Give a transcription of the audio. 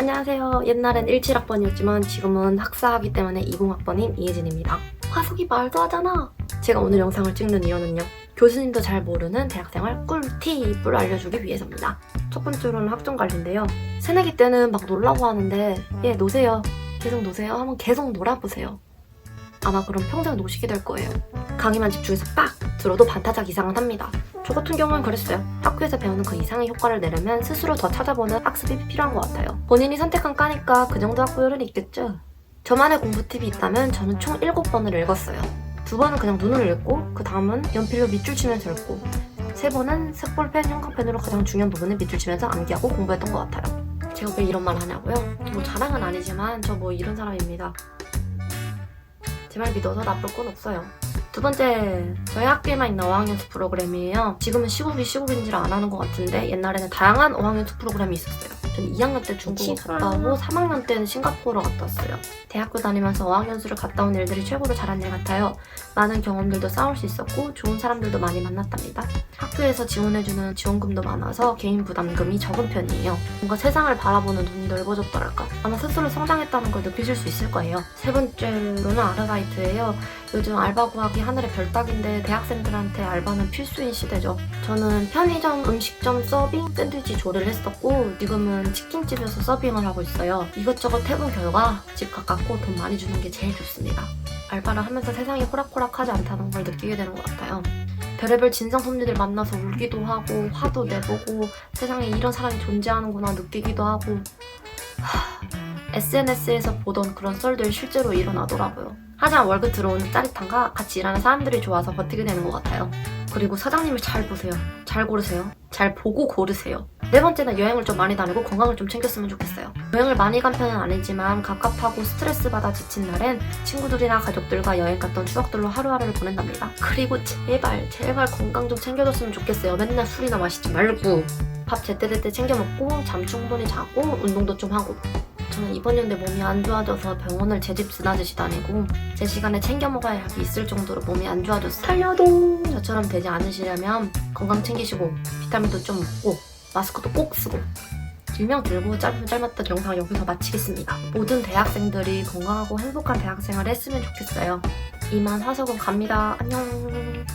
안녕하세요. 옛날엔 17학번이었지만 지금은 학사하기 때문에 20학번인 이혜진입니다. 화석이 말도 하잖아. 제가 오늘 영상을 찍는 이유는요. 교수님도 잘 모르는 대학생활 꿀팁을 알려주기 위해서입니다. 첫 번째로는 학점 관리인데요. 새내기 때는 막 놀라고 하는데 예 노세요. 계속 노세요. 하면 계속 놀아보세요. 아마 그럼 평생 노시게 될 거예요. 강의만 집중해서 빡 들어도 반타작 이상은 합니다. 저 같은 경우는 그랬어요. 학교에서 배우는 그 이상의 효과를 내려면 스스로 더 찾아보는 학습이 필요한 것 같아요. 본인이 선택한 과니까 그 정도 학구열은 있겠죠. 저만의 공부 팁이 있다면 저는 총 7번을 읽었어요. 두 번은 그냥 눈을 읽고 그 다음은 연필로 밑줄 치면서 읽고 세 번은 색볼펜, 형광펜으로 가장 중요한 부분을 밑줄 치면서 암기하고 공부했던 것 같아요. 제가 왜 이런 말 하냐고요? 뭐 자랑은 아니지만 저 뭐 이런 사람입니다. 제 말 믿어서 나쁠 건 없어요. 두 번째, 저희 학교에만 있는 어학연수 프로그램이에요. 지금은 시국이 시국인지를 안 하는 것 같은데 옛날에는 다양한 어학연수 프로그램이 있었어요. 저는 2학년 때 중국을 갔다 오고 3학년 때는 싱가포르 갔다 왔어요. 대학교 다니면서 어학연수를 갔다 온 일들이 최고로 잘한 일 같아요. 많은 경험들도 쌓을 수 있었고 좋은 사람들도 많이 만났답니다. 학교에서 지원해주는 지원금도 많아서 개인 부담금이 적은 편이에요. 뭔가 세상을 바라보는 눈이 넓어졌더랄까. 아마 스스로 성장했다는 걸 느끼실 수 있을 거예요. 세 번째로는 아르바이트예요. 요즘 알바 구하기 하늘의 별 따기인데 대학생들한테 알바는 필수인 시대죠. 저는 편의점, 음식점 서빙, 샌드위치 조리를 했었고 지금은 치킨집에서 서빙을 하고 있어요. 이것저것 해본 결과 집 가깝고 돈 많이 주는 게 제일 좋습니다. 알바를 하면서 세상이 호락호락하지 않다는 걸 느끼게 되는 것 같아요. 별의별 진상 손님들 만나서 울기도 하고 화도 내보고 세상에 이런 사람이 존재하는구나 느끼기도 하고 SNS에서 보던 그런 썰들이 실제로 일어나더라고요. 하지만 월급 들어오는 짜릿함과 같이 일하는 사람들이 좋아서 버티게 되는 것 같아요. 그리고 사장님을 잘 보세요. 잘 고르세요. 잘 보고 고르세요. 네 번째는 여행을 좀 많이 다니고 건강을 좀 챙겼으면 좋겠어요. 여행을 많이 간 편은 아니지만 갑갑하고 스트레스 받아 지친 날엔 친구들이나 가족들과 여행 갔던 추억들로 하루하루를 보낸답니다. 그리고 제발 제발 건강 좀 챙겨줬으면 좋겠어요. 맨날 술이나 마시지 말고 밥 제때제때 챙겨 먹고 잠 충분히 자고 운동도 좀 하고 저는 이번 연대 몸이 안 좋아져서 병원을 제 집 지나듯이 다니고 제 시간에 챙겨 먹어야 할게 있을 정도로 몸이 안 좋아졌어요. 살려도 저처럼 되지 않으시려면 건강 챙기시고 비타민도 좀 먹고 마스크도 꼭 쓰고 일명 들고 짧은 짧았던 영상 여기서 마치겠습니다. 모든 대학생들이 건강하고 행복한 대학생활을 했으면 좋겠어요. 이만 화석은 갑니다. 안녕.